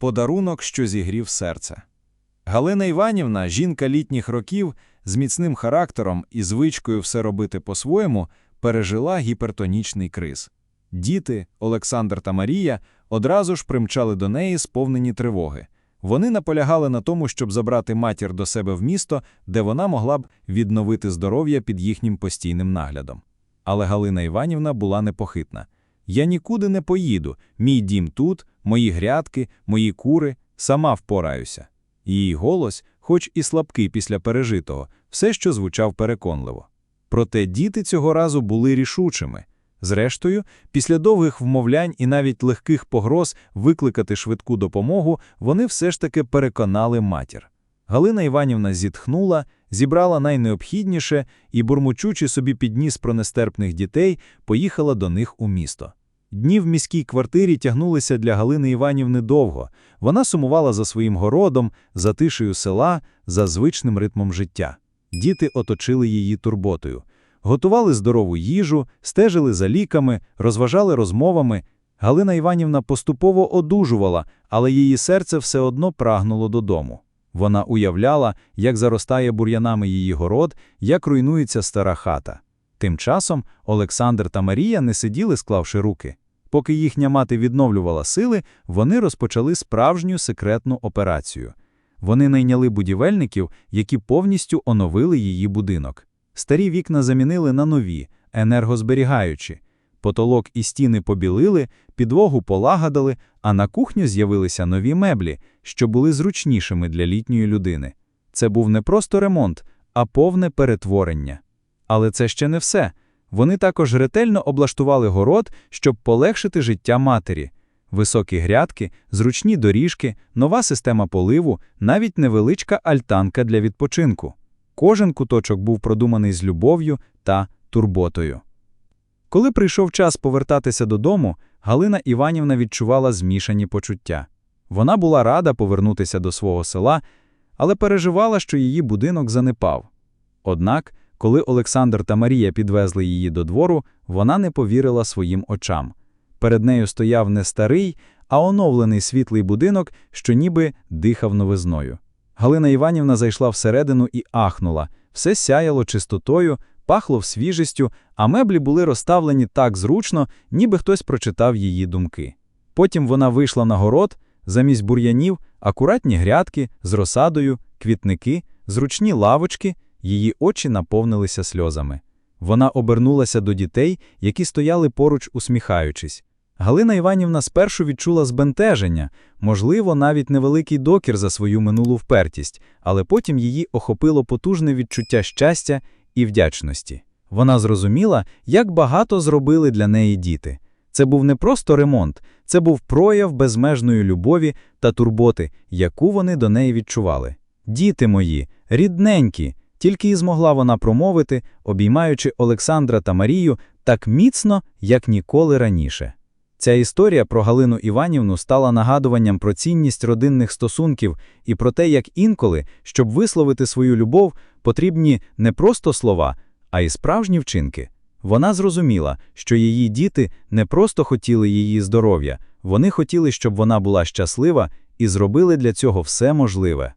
Подарунок, що зігрів серце. Галина Іванівна, жінка літніх років, з міцним характером і звичкою все робити по-своєму, пережила гіпертонічний криз. Діти, Олександр та Марія, одразу ж примчали до неї, сповнені тривоги. Вони наполягали на тому, щоб забрати матір до себе в місто, де вона могла б відновити здоров'я під їхнім постійним наглядом. Але Галина Іванівна була непохитна. Я нікуди не поїду. Мій дім тут, мої грядки, мої кури, сама впораюся. Її голос, хоч і слабкий після пережитого, все що звучав переконливо. Проте діти цього разу були рішучими. Зрештою, після довгих вмовлянь і навіть легких погроз викликати швидку допомогу, вони все ж таки переконали матір. Галина Іванівна зітхнула, зібрала найнеобхідніше і, бурмучучи собі підніс про нестерпних дітей, поїхала до них у місто. Дні в міській квартирі тягнулися для Галини Іванівни довго. Вона сумувала за своїм городом, за тишею села, за звичним ритмом життя. Діти оточили її турботою. Готували здорову їжу, стежили за ліками, розважали розмовами. Галина Іванівна поступово одужувала, але її серце все одно прагнуло додому. Вона уявляла, як заростає бур'янами її город, як руйнується стара хата. Тим часом Олександр та Марія не сиділи, склавши руки. Поки їхня мати відновлювала сили, вони розпочали справжню секретну операцію. Вони найняли будівельників, які повністю оновили її будинок. Старі вікна замінили на нові, енергозберігаючі. Потолок і стіни побілили, підлогу полагодили, а на кухню з'явилися нові меблі, що були зручнішими для літньої людини. Це був не просто ремонт, а повне перетворення. Але це ще не все. Вони також ретельно облаштували город, щоб полегшити життя матері. Високі грядки, зручні доріжки, нова система поливу, навіть невеличка альтанка для відпочинку. Кожен куточок був продуманий з любов'ю та турботою. Коли прийшов час повертатися додому, Галина Іванівна відчувала змішані почуття. Вона була рада повернутися до свого села, але переживала, що її будинок занепав. Однак, коли Олександр та Марія підвезли її до двору, вона не повірила своїм очам. Перед нею стояв не старий, а оновлений світлий будинок, що ніби дихав новизною. Галина Іванівна зайшла всередину і ахнула. Все сяяло чистотою, пахло свіжістю, а меблі були розставлені так зручно, ніби хтось прочитав її думки. Потім вона вийшла на город, замість бур'янів, акуратні грядки з розсадою, квітники, зручні лавочки, її очі наповнилися сльозами. Вона обернулася до дітей, які стояли поруч, усміхаючись. Галина Іванівна спершу відчула збентеження, можливо, навіть невеликий докір за свою минулу впертість, але потім її охопило потужне відчуття щастя і вдячності. Вона зрозуміла, як багато зробили для неї діти. Це був не просто ремонт, це був прояв безмежної любові та турботи, яку вони до неї відчували. Діти мої, рідненькі, тільки і змогла вона промовити, обіймаючи Олександра та Марію так міцно, як ніколи раніше. Ця історія про Галину Іванівну стала нагадуванням про цінність родинних стосунків і про те, як інколи, щоб висловити свою любов, потрібні не просто слова, а й справжні вчинки. Вона зрозуміла, що її діти не просто хотіли її здоров'я, вони хотіли, щоб вона була щаслива і зробили для цього все можливе.